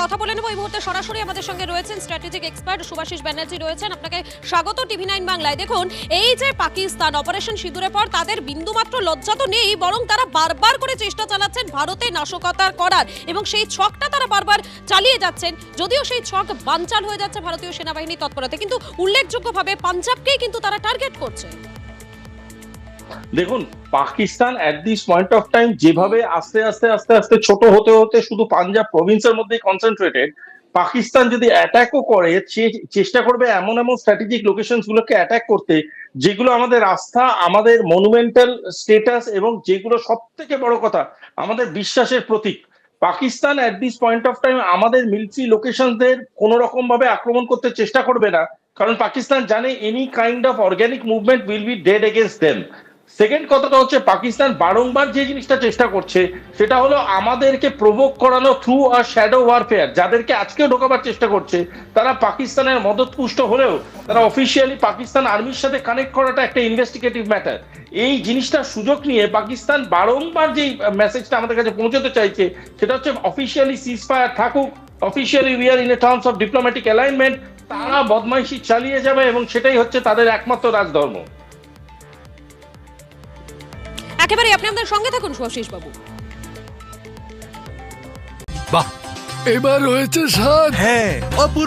কথা বলে নেব। এই মুহূর্তে সরাসরি আমাদের সঙ্গে রয়েছেন স্ট্র্যাটেজিক এক্সপার্ট সুভাষিস ব্যানার্জি রয়েছেন। আপনাকে স্বাগত টিভি নাইন বাংলায়। দেখুন, এই যে পাকিস্তান অপারেশন সিঁদুরের পর তাদের বিন্দুমাত্র লজ্জা তো নেই, বরং তারা বারবার করে চেষ্টা চালাচ্ছেন ভারতে নাশকতার করার এবং সেই ছকটা তারা বারবার চালিয়ে যাচ্ছেন। যদিও সেই ছক বানচাল হয়ে যাচ্ছে ভারতীয় সেনাবাহিনীর তৎপরতে, কিন্তু উল্লেখযোগ্যভাবে পাঞ্জাবকেই কিন্তু তারা টার্গেট করছে। দেখুন, Pakistan at this point of time যেভাবে আস্তে আস্তে আস্তে আস্তে ছোট হতে হতে শুধু পাঞ্জাব প্রভিন্সের মধ্যেই কনসেন্ট্রেটেড পাকিস্তান যদি অ্যাটাকও করে চেষ্টা করবে এমন এমন স্ট্র্যাটেজিক লোকেশন গুলোকে অ্যাটাক করতে, যেগুলো আমাদের আস্থা, আমাদের মনুমেন্টাল স্টেটাস এবং যেগুলো সব থেকে বড় কথা, আমাদের বিশ্বাসের প্রতীক। Pakistan at this point of time আমাদের মিলিটারি লোকেশনদের কোন রকম ভাবে আক্রমণ করতে চেষ্টা করবে না, কারণ পাকিস্তান জানে any kind of organic movement will be dead against them second কথাটা হচ্ছে পাকিস্তান বারংবার যে জিনিসটা চেষ্টা করছে, সেটা হলো আমাদেরকে প্রভোগ করানো থ্রু আর শ্যাডো ওয়ারফেয়ার যাদেরকে আজকেও ঢোকাবার চেষ্টা করছে, তারা পাকিস্তানের মদতপুষ্ট হলেও তারা অফিসিয়ালি পাকিস্তান আর্মির সাথে কানেক্ট করাটা একটা ইনভেস্টিগেটিভ ম্যাটার এই জিনিসটার সুযোগ নিয়ে পাকিস্তান বারংবার যে মেসেজটা আমাদের কাছে পৌঁছতে চাইছে, সেটা হচ্ছে অফিসিয়ালি সিজ ফায়ার থাকুক officially we are in a terms of diplomatic alignment তারা বদমাইশি চালিয়ে যাবে এবং সেটাই হচ্ছে তাদের একমাত্র রাজধর্ম। একেবারে আপনি আপনার সঙ্গে থাকুন সুভাষিস বাবু। বাহ। এবার হয়েছে স্বাদ। হ্যাঁ। অপূর্ব